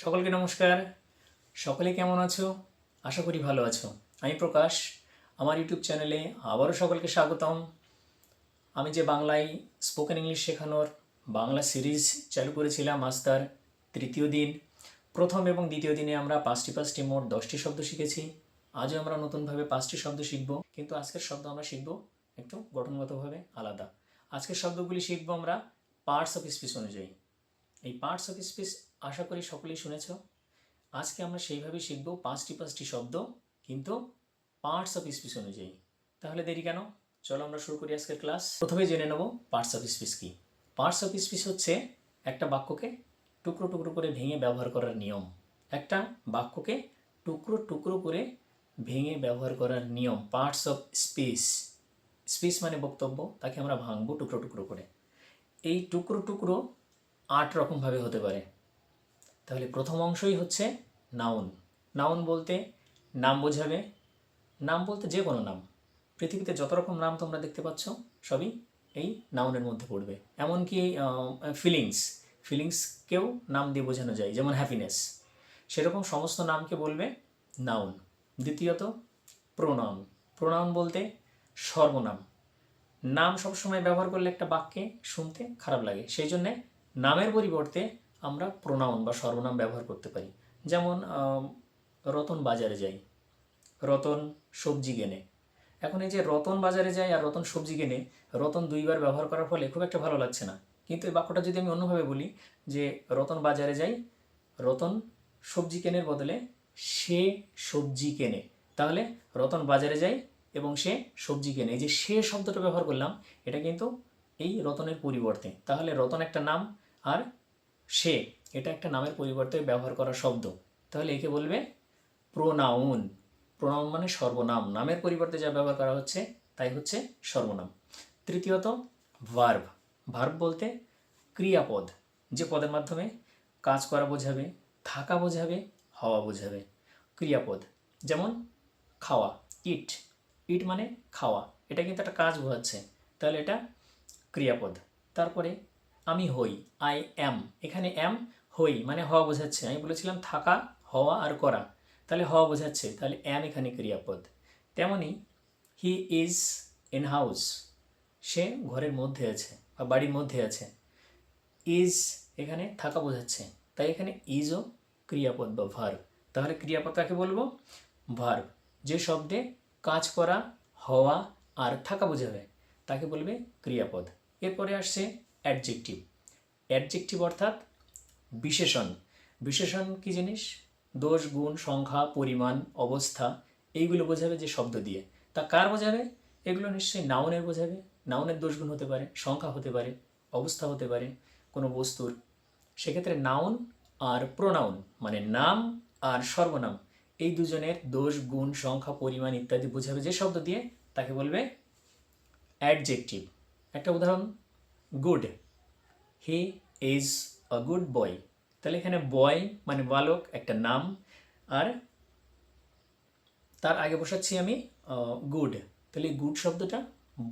সকলকে নমস্কার। সকলে কেমন আছো? আশা করি ভালো আছো। আমি প্রকাশ। আমার ইউটিউব চ্যানেলে আবারও সকলকে স্বাগতম। আমি যে বাংলায় স্পোকেন ইংলিশ শেখানোর বাংলা সিরিজ চালু করেছিলাম আজ তার তৃতীয় দিন। প্রথম এবং দ্বিতীয় দিনে আমরা পাঁচটি পাঁচটি মোট দশটি শব্দ শিখেছি। আজও আমরা নতুনভাবে পাঁচটি শব্দ শিখব। কিন্তু আজকের শব্দ আমরা শিখব একটু গঠনগতভাবে আলাদা। আজকের শব্দগুলি শিখব আমরা পার্টস অফ স্পিচ অনুযায়ী। এই পার্টস অফ স্পিচ আশা করি সকলেই শুনেছ। আজকে আমরা সেইভাবেই শিখব পাঁচটি পাঁচটি শব্দ, কিন্তু পার্টস অফ স্পিচ অনুযায়ী। তাহলে দেরি কেন? চলো আমরা শুরু করি আজকের ক্লাস। প্রথমে জেনে নেব পার্টস অফ স্পিচ কি। পার্টস অফ স্পিচ হচ্ছে একটা বাক্যকে টুকরো টুকরো করে ভেঙে ব্যবহার করার নিয়ম। একটা বাক্যকে টুকরো টুকরো করে ভেঙে ব্যবহার করার নিয়ম পার্টস অফ স্পিচ স্পিচ মানে বক্তব্য, তাকে আমরা ভাঙবো টুকরো টুকরো করে। এই টুকরো টুকরো আট রকমভাবে হতে পারে। তাহলে প্রথম অংশই হচ্ছে নাউন নাউন বলতে নাম বোঝাবে। নাম বলতে যে কোনো নাম। পৃথিবীতে যত রকম নাম তোমরা দেখতে পাচ্ছ, সবই এই নাউনের মধ্যে পড়বে। এমনকি ফিলিংস ফিলিংসকেও নাম দিয়ে বোঝানো যায়, যেমন হ্যাপিনেস সেরকম সমস্ত নামকে বলবে নাউন দ্বিতীয়ত প্রোনাউন প্রোনাউন বলতে সর্বনাম। নাম সবসময় ব্যবহার করলে একটা বাক্যে শুনতে খারাপ লাগে। সেই জন্যে নামের পরিবর্তে আমরা প্রোনাউন বা সর্বনাম ব্যবহার করতে পারি। যেমন রতন বাজারে যাই। রতন সবজি কেনে। এখন এই যে রতন বাজারে যাই আর রতন সবজি কেনে, রতন দুইবার ব্যবহার করার ফলে খুব একটা ভালো লাগছে না। কিন্তু এই বাক্যটা যদি আমি অন্যভাবে বলি, যে রতন বাজারে যাই, রতন সবজি কেনের বদলে সে সবজি কেনে। তাহলে রতন বাজারে যায় এবং সে সবজি কেনে। এই যে সে শব্দটা ব্যবহার করলাম, এটা কিন্তু এই রতনের পরিবর্তে। তাহলে রতন একটা নাম আর সে, এটা একটা নামের পরিবর্তে ব্যবহার করা শব্দ। তাহলে একে বলবে প্রোনাউন। প্রোনাউন মানে সর্বনাম। নামের পরিবর্তে যা ব্যবহার করা হচ্ছে, তাই হচ্ছে সর্বনাম। তৃতীয়ত, ভার্ব। ভার্ব বলতে ক্রিয়াপদ, যে পদের মাধ্যমে কাজ করা বোঝাবে, থাকা বোঝাবে, হওয়া বোঝাবে। ক্রিয়াপদ, যেমন খাওয়া ইট ইট মানে খাওয়া। এটা কিন্তু একটা কাজ বোঝাচ্ছে। তাহলে এটা ক্রিয়াপদ। তারপরে আমি হই আই অ্যাম এখানে অ্যাম হই মানে হওয়া বোঝাচ্ছে। আমি বলেছিলাম থাকা, হওয়া আর করা। তাহলে হওয়া বোঝাচ্ছে। তাহলে অ্যাম এখানে ক্রিয়াপদ। তেমনি হি ইজ ইন হাউস সে ঘরের মধ্যে আছে বা বাড়ির মধ্যে আছে। ইজ এখানে থাকা বোঝাচ্ছে। তাই এখানে ইজও ক্রিয়াপদ বা ভার্ব তাহলে ক্রিয়াপদ কাকে বলব? ভার্ব যে শব্দে কাজ করা, হওয়া আর থাকা বোঝাবে, তাকে বলবে ক্রিয়াপদ। এরপরে আসছে অ্যাডজেক্টিভ। অ্যাডজেক্টিভ অর্থাৎ বিশেষণ। বিশেষণ কি জিনিস? দোষ, গুণ, সংখ্যা, পরিমাণ, অবস্থা, এইগুলো বোঝাবে যে শব্দ দিয়ে। তা কার বোঝাবে? এগুলো নিশ্চয়ই নাউনের বোঝাবে। নাউনের দোষগুণ হতে পারে, সংখ্যা হতে পারে, অবস্থা হতে পারে, কোনো বস্তুর। সেক্ষেত্রে নাউন আর প্রোনাউন মানে নাম আর সর্বনাম, এই দুজনের দোষ, গুণ, সংখ্যা, পরিমাণ ইত্যাদি বোঝাবে যে শব্দ দিয়ে, তাকে বলবে অ্যাডজেক্টিভ। একটা উদাহরণ good he is a good boy তাহলে এখানে বয় মানে বালক, একটা নাম। আর তার আগে বসাচ্ছি আমি গুড তাহলে গুড শব্দটা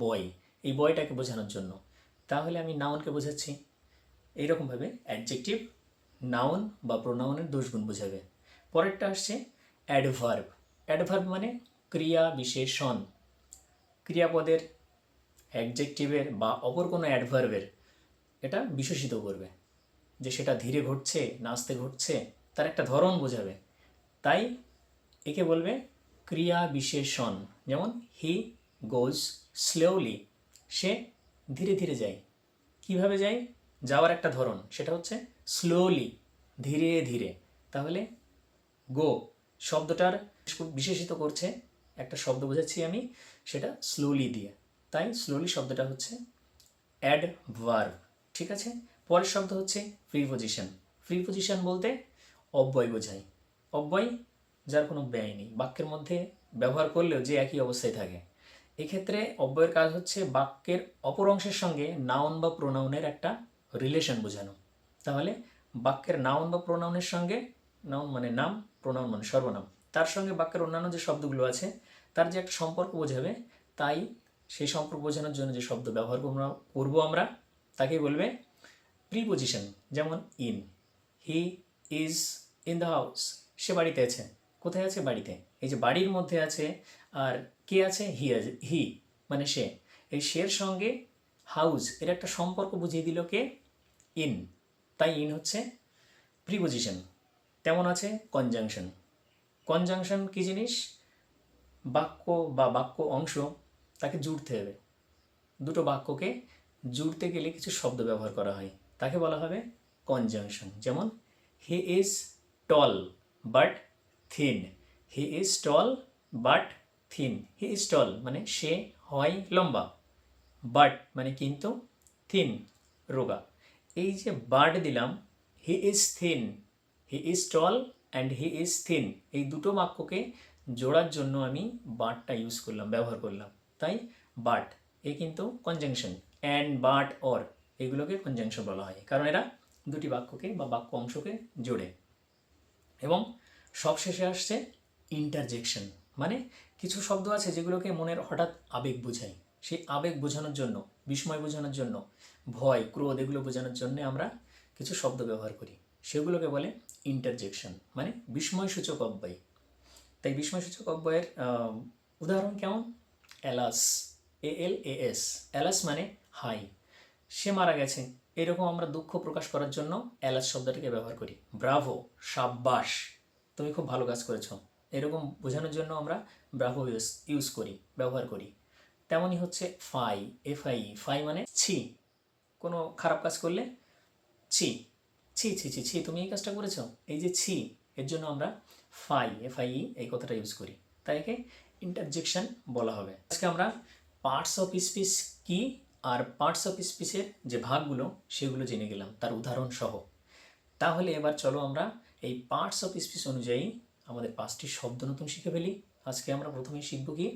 বয় এই বয়টাকে বোঝানোর জন্য। তাহলে আমি নাউনকে বোঝাচ্ছি। এইরকমভাবে অ্যাডজেক্টিভ নাউন বা প্রোনাউনের দোষগুণ বোঝাবে। পরেরটা আসছে অ্যাডভার্ব অ্যাডভার্ব মানে ক্রিয়া বিশেষণ। ক্রিয়াপদের অ্যাডজেক্টিভের বা অপর কোনো অ্যাডভার্বের এটা বিশেষিত করবে। যে সেটা ধীরে ঘটছে না আস্তে ঘটছে, তার একটা ধরন বোঝাবে। তাই একে বলবে ক্রিয়া বিশেষণ। যেমন হি গোজ স্লোলি সে ধীরে ধীরে যায়। কীভাবে যায়? যাওয়ার একটা ধরন। সেটা হচ্ছে স্লোলি ধীরে ধীরে। তাহলে গো শব্দটার বিশেষিত করছে। একটা শব্দ বোঝাচ্ছি আমি, সেটা স্লোলি দিয়ে। তাই স্লোলি শব্দটা হচ্ছে অ্যাডভার্ব ঠিক আছে? পরের শব্দ হচ্ছে ফ্রি পজিশন ফ্রি পজিশন বলতে অব্যয় বোঝায়। অব্যয় যার কোনো ব্যয় নেই, বাক্যের মধ্যে ব্যবহার করলেও যে একই অবস্থায় থাকে। এক্ষেত্রে অব্যয়ের কাজ হচ্ছে বাক্যের অপর অংশের সঙ্গে নাউন বা প্রোনাউনের একটা রিলেশন বোঝানো। তাহলে বাক্যের নাউন বা প্রোনাউনের সঙ্গে নাউন মানে নাম প্রোনাউন মানে সর্বনাম। তার সঙ্গে বাক্যের অন্যান্য যে শব্দগুলো আছে, তার যে একটা সম্পর্ক বোঝাবে, তাই সেই সম্পর্ক বোঝানোর জন্য যে শব্দ ব্যবহার করব- আমরা তাকে বলবে প্রিপোজিশন যেমন in he is in the house সে বাড়িতে আছে। কোথায় আছে? বাড়িতে। এই যে বাড়ির মধ্যে আছে, আর কে আছে? হি আছে হি মানে সে। এই শের সঙ্গে হাউস এর একটা সম্পর্ক বুঝিয়ে দিল কে? ইন তাই ইন হচ্ছে প্রিপোজিশন তেমন আছে কনজাংশন কনজাংশন কী জিনিস? বাক্য বা বাক্য অংশ তাকে জুড়তে হবে। দুটো বাক্যকে জুড়তে গেলে কিছু শব্দ ব্যবহার করা হয়। তাকে বলা হবে কনজাংশন যেমন he is tall but thin he is tall but thin he is tall মানে সে হয় লম্বা। বাট মানে কিন্তু থিন রোগা। এই যে বাট দিলাম he is thin he is tall and he is thin এই দুটো বাক্যকে জোড়ার জন্য আমি বাটটা ইউজ করলাম, ব্যবহার করলাম। তাই বাট এ কিন্তু কনজাংশন অ্যান্ড বাট অর এগুলোকে কনজাংশন বলা হয়। কারণ এরা দুটি বাক্যকে বা বাক্য অংশকে জোড়ে। এবং সবশেষে আসছে ইন্টারজেকশন মানে কিছু শব্দ আছে যেগুলোকে মনের হঠাৎ আবেগ বোঝায়। সেই আবেগ বোঝানোর জন্য, বিস্ময় বোঝানোর জন্য, ভয়, ক্রোধ, এগুলো বোঝানোর জন্য আমরা কিছু শব্দ ব্যবহার করি। সেগুলোকে বলে ইন্টারজেকশন মানে বিস্ময়সূচক অব্যয়। তাই বিস্ময়সূচক অব্যয়ের উদাহরণ কেমন? Alas A L A S. Alas মানে হাই। সে মারা গেছে। এরকম আমরা দুঃখ প্রকাশ করার জন্য অ্যালাস শব্দটিকে ব্যবহার করি। ব্রাভো, সাব্বাস। তুমি খুব ভালো কাজ করেছ। এরকম বোঝানোর জন্য আমরা ব্রাভো ইউজ ইউজ করি, ব্যবহার করি। তেমনই হচ্ছে ফাই এফআই ফাই মানে ছি। কোনো খারাপ কাজ করলে ছি। ছি ছি ছি ছি, তুমি এই কাজটা করেছ? এই যে ছি, এর জন্য আমরা ফাই এফআই এই কথাটা ইউজ করি। তাই একে ইন্টারজেকশন বলা হবে। আজকে আমরা পার্টস অফ স্পিচ কি আর পার্টস অফ স্পিচের যে ভাগগুলো, সেগুলো জেনে গেলাম, তার উদাহরণ সহ। তাহলে এবার চলো আমরা এই পার্টস অফ স্পিচ অনুযায়ী আমাদের পাঁচটি শব্দ নতুন শিখে ফেলি। আজকে আমরা প্রথমেই শিখব কি?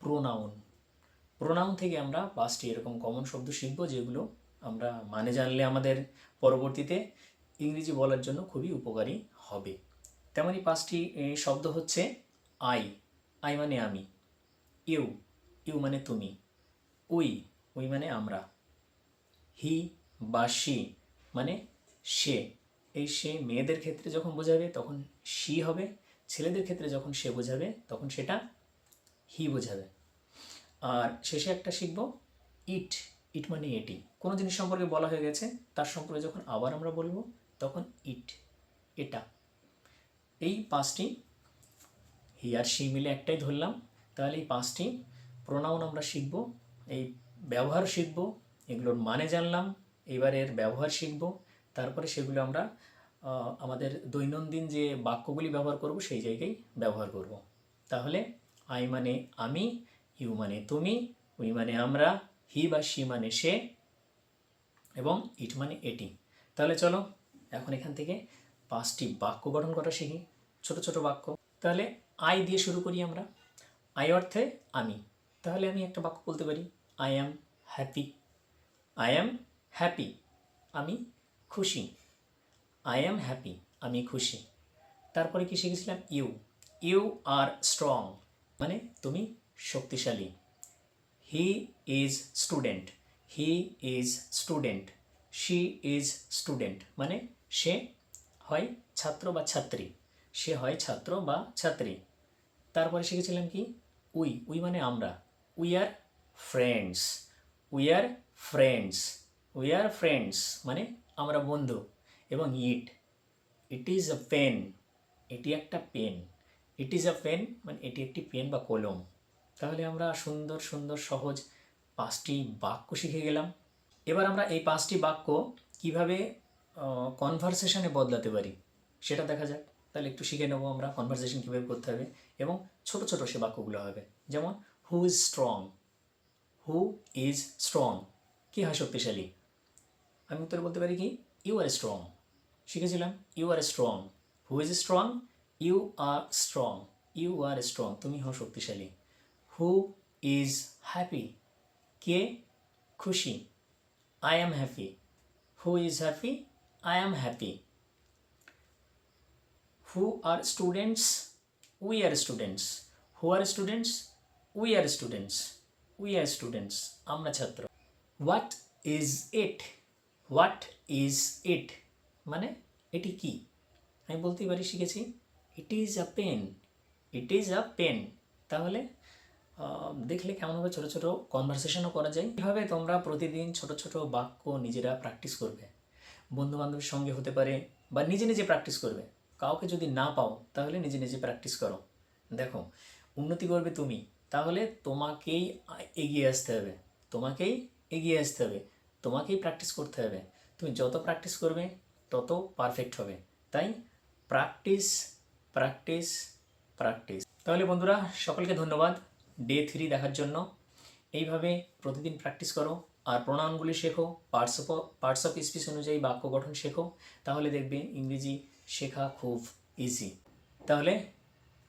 প্রোনাউন প্রোনাউন থেকে আমরা পাঁচটি এরকম কমন শব্দ শিখব, যেগুলো আমরা মানে জানলে আমাদের পরবর্তীতে ইংরেজি বলার জন্য খুবই উপকারী হবে। তেমনই পাঁচটি শব্দ হচ্ছে আই আই মানে আমি। ইউ ইউ মানে তুমি। উই উই মানে আমরা। হি বা শি মানে সে। এই সে মেয়েদের ক্ষেত্রে যখন বোঝাবে তখন শি হবে। ছেলেদের ক্ষেত্রে যখন সে বোঝাবে তখন সেটা হি বোঝাবে। আর শেষে একটা শিখব, ইট ইট মানে এটি। কোনো জিনিস সম্পর্কে বলা হয়ে গেছে, তার সম্পর্কে যখন আবার আমরা বলব তখন ইট, এটা। এই পাঁচটি হি আর সি মিলে একটাই ধরলাম। তাহলে এই পাঁচটি প্রোনাউন আমরা শিখব, এই ব্যবহার শিখব, এগুলোর মানে জানলাম, এবার এর ব্যবহার শিখব, তারপরে সেগুলো আমরা আমাদের দৈনন্দিন যে বাক্যগুলি ব্যবহার করব সেই জায়গায় ব্যবহার করব। তাহলে আই মানে আমি ইউ মানে তুমি উই মানে আমরা হি বা সি মানে সে, এবং ইট মানে এটি। তাহলে চলো এখন এখান থেকে পাঁচটি বাক্য গঠন করা শিখি, ছোট ছোট বাক্য। তাহলে আই দিয়ে শুরু করি আমরা। আই অর্থে আমি। তাহলে আমি একটা বাক্য বলতে পারি। I am happy. I am happy. আমি খুশি। I am happy. আমি খুশি। তারপরে কি শিখেছিলাম? ইউ। You are strong. মানে তুমি শক্তিশালী। He is student. He is student. She is student. মানে সে হয় ছাত্র বা ছাত্রী। সে হয় ছাত্র বা ছাত্রী। তারপরে শিখেছিলাম কি? উই উই মানে আমরা। We are friends we are friends we are friends মানে আমরা বন্ধু এবং ইট ইট ইজ আ পেন এটি একটা pen it is a pen মানে এটি একটি পেন বা কলম। তাহলে আমরা সুন্দর সুন্দর, সহজ পাঁচটি বাক্য শিখে গেলাম। এবার আমরা এই পাঁচটি বাক্য কীভাবে কনভারসেশনে বদলাতে পারি সেটা দেখা যাক। তাহলে একটু শিখে নেব আমরা কনভারসেশন কীভাবে করতে হবে এবং ছোট ছোট সে বাক্যগুলো হবে। যেমন who is strong who is strong কী হয় শক্তিশালী? আমি উত্তরে বলতে পারি কি ইউ আর স্ট্রং শিখেছিলাম you are strong who is strong you are strong you are strong তুমি হও শক্তিশালী। হু ইজ হ্যাপি কে? খুশি. I am happy who is happy I am happy who are students we are students who are students we are students we are students আমরা ছাত্র what is it what is it মানে এটি কি আমি বলতেই পারি শিখেছি it is a pen it is a pen তাহলে দেখলে কেমন হবে ছোটো ছোটো কনভারসেশনও করা যায় এভাবে তোমরা প্রতিদিন ছোট ছোট বাক্য নিজেরা প্র্যাকটিস করবে বন্ধু বান্ধবের সঙ্গে হতে পারে বা নিজে নিজে প্র্যাকটিস করবে কাউকে যদি না পাও, তাহলে নিজে নিজে প্র্যাকটিস করো। দেখো, উন্নতি করবে তুমি, তাহলে তোমাকেই এগিয়ে আসতে হবে। তোমাকেই এগিয়ে আসতে হবে, তোমাকেই প্র্যাকটিস করতে হবে। তুমি যত প্র্যাকটিস করবে, তত পারফেক্ট হবে। তাই প্র্যাকটিস প্র্যাকটিস প্র্যাকটিস তাহলে বন্ধুরা, সকলকে ধন্যবাদ ডে থ্রি দেখার জন্য। এইভাবে প্রতিদিন প্র্যাকটিস করো, আর প্রণামগুলি শেখো parts of parts of speech অনুযায়ী বাক্য গঠন শেখো। তাহলে দেখবে ইংরেজি শেখা খুব ইজি তাহলে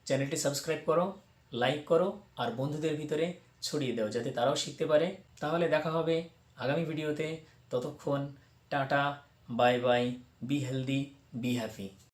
চ্যানেলটি সাবস্ক্রাইব করো লাইক করো, আর বন্ধুদের ভিতরে ছড়িয়ে দাও যাতে তারাও শিখতে পারে। তাহলে দেখা হবে আগামী ভিডিওতে ততক্ষণ tata bye bye be healthy be happy